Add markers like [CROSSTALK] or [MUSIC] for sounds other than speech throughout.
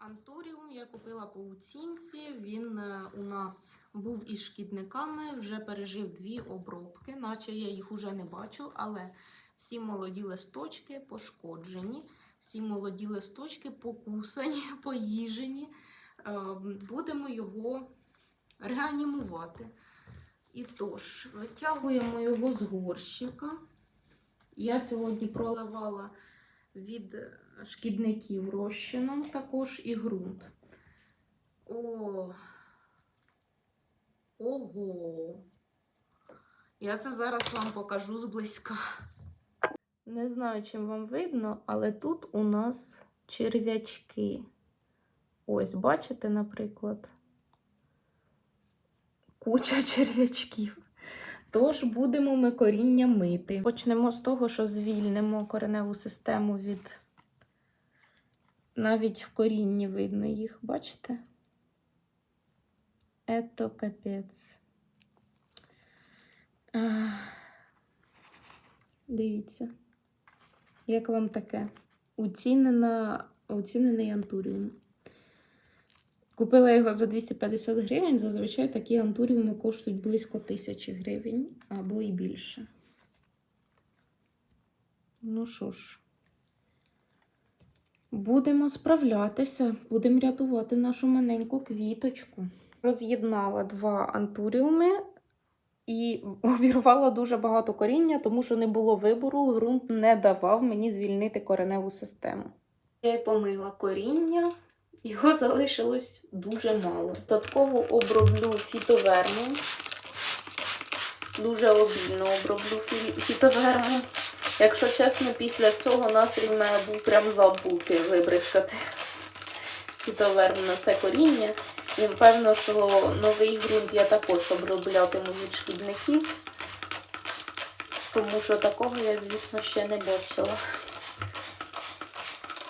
Антуріум я купила по оцінці. Він е, у нас був із шкідниками, вже пережив дві обробки, наче я їх уже не бачу, але всі молоді листочки пошкоджені, всі молоді листочки покусані, [LAUGHS] поїжені. Е, Будемо його реанімувати. І тож, витягуємо його з горщика. Я сьогодні проливала від шкідників розчином також і ґрунт. О. Ого. Я це зараз вам покажу зблизька. Не знаю, чим вам видно, але тут у нас черв'ячки. Ось, бачите, наприклад, куча [LAUGHS] черв'ячків. Тож будемо ми коріння мити. Почнемо з того, що звільнимо кореневу систему від. Навіть в корінні видно їх, бачите? Ето капець. Дивіться. Як вам таке? Уцінена, уцінений антуріум. Купила його за 250 гривень. Зазвичай такі антуріуми коштують близько 1000 гривень або і більше. Ну що ж, будемо справлятися, будемо рятувати нашу маленьку квіточку. Роз'єднала два антуріуми і обірвала дуже багато коріння, тому що не було вибору, ґрунт не давав мені звільнити кореневу систему. Я й помила коріння. Його залишилось дуже мало. Додатково оброблю фітовермом. Дуже обільно оброблю фі- фітовермом. Якщо чесно, після цього настрій в мене був прям забулки вибризкати фітоверм на це коріння. І певно, що новий ґрунт я також оброблятиму від шкідників, тому що такого я, звісно, ще не бачила.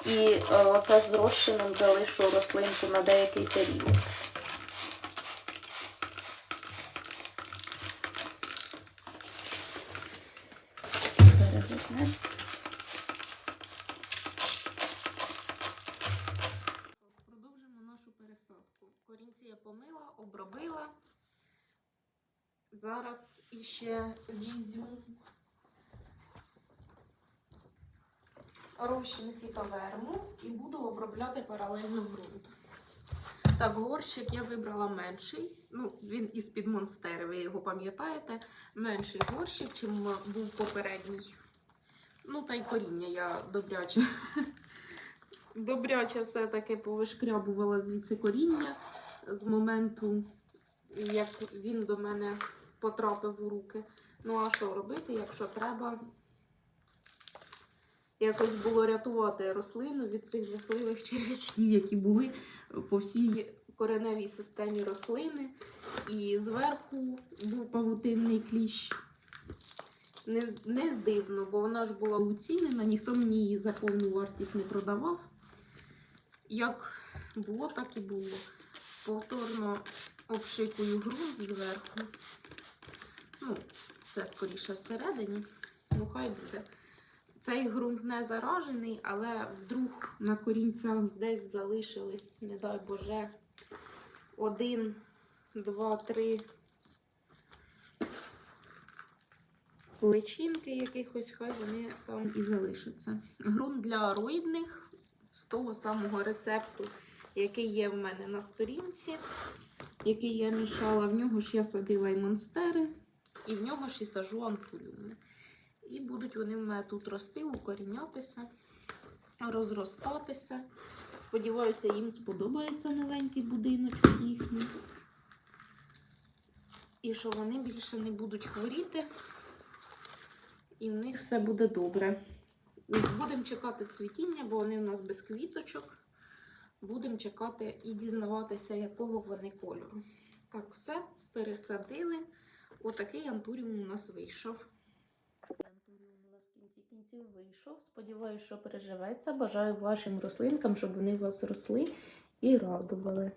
І е, оце з розчином залишу рослинку на деякий період. Продовжимо нашу пересадку. Корінці я помила, обробила. Зараз іще візьму розчин фітоверму і буду обробляти паралельно ґрунт. Так, горщик я вибрала менший. Ну, він із-під монстери, ви його пам'ятаєте. Менший горщик, чим був попередній. Ну, та й коріння я добряче. [LAUGHS] Добряче все-таки повишкрябувала звідси коріння з моменту, як він до мене потрапив у руки. Ну, а що робити, якщо треба якось було рятувати рослину від цих жахливих черв'ячків, які були по всій кореневій системі рослини. І зверху був павутинний кліщ. Не, не дивно, бо вона ж була уцінена, ніхто мені її за повну вартість не продавав. Як було, так і було. Повторно обшикую ґрунт зверху. Ну, це скоріше всередині. Ну, хай буде. Цей ґрунт не заражений, але вдруг на корінцях десь залишились, не дай Боже, один, два, три личинки якихось, хай вони там і залишаться. Ґрунт для ароїдних з того самого рецепту, який є в мене на сторінці, який я мішала. В нього ж я садила і монстери, і в нього ж і сажу антуріуми. І будуть вони в мене тут рости, укорінятися, розростатися. Сподіваюся, їм сподобається новенький будиночок їхній. І що вони більше не будуть хворіти. І в них все буде добре. Будемо чекати цвітіння, бо вони у нас без квіточок. Будемо чекати і дізнаватися, якого вони кольору. Так, все, пересадили. Отакий антуріум у нас вийшов. Антуріум у нас в кінці кінців вийшов. Сподіваюся, що переживеться. Бажаю вашим рослинкам, щоб вони вас росли і радували.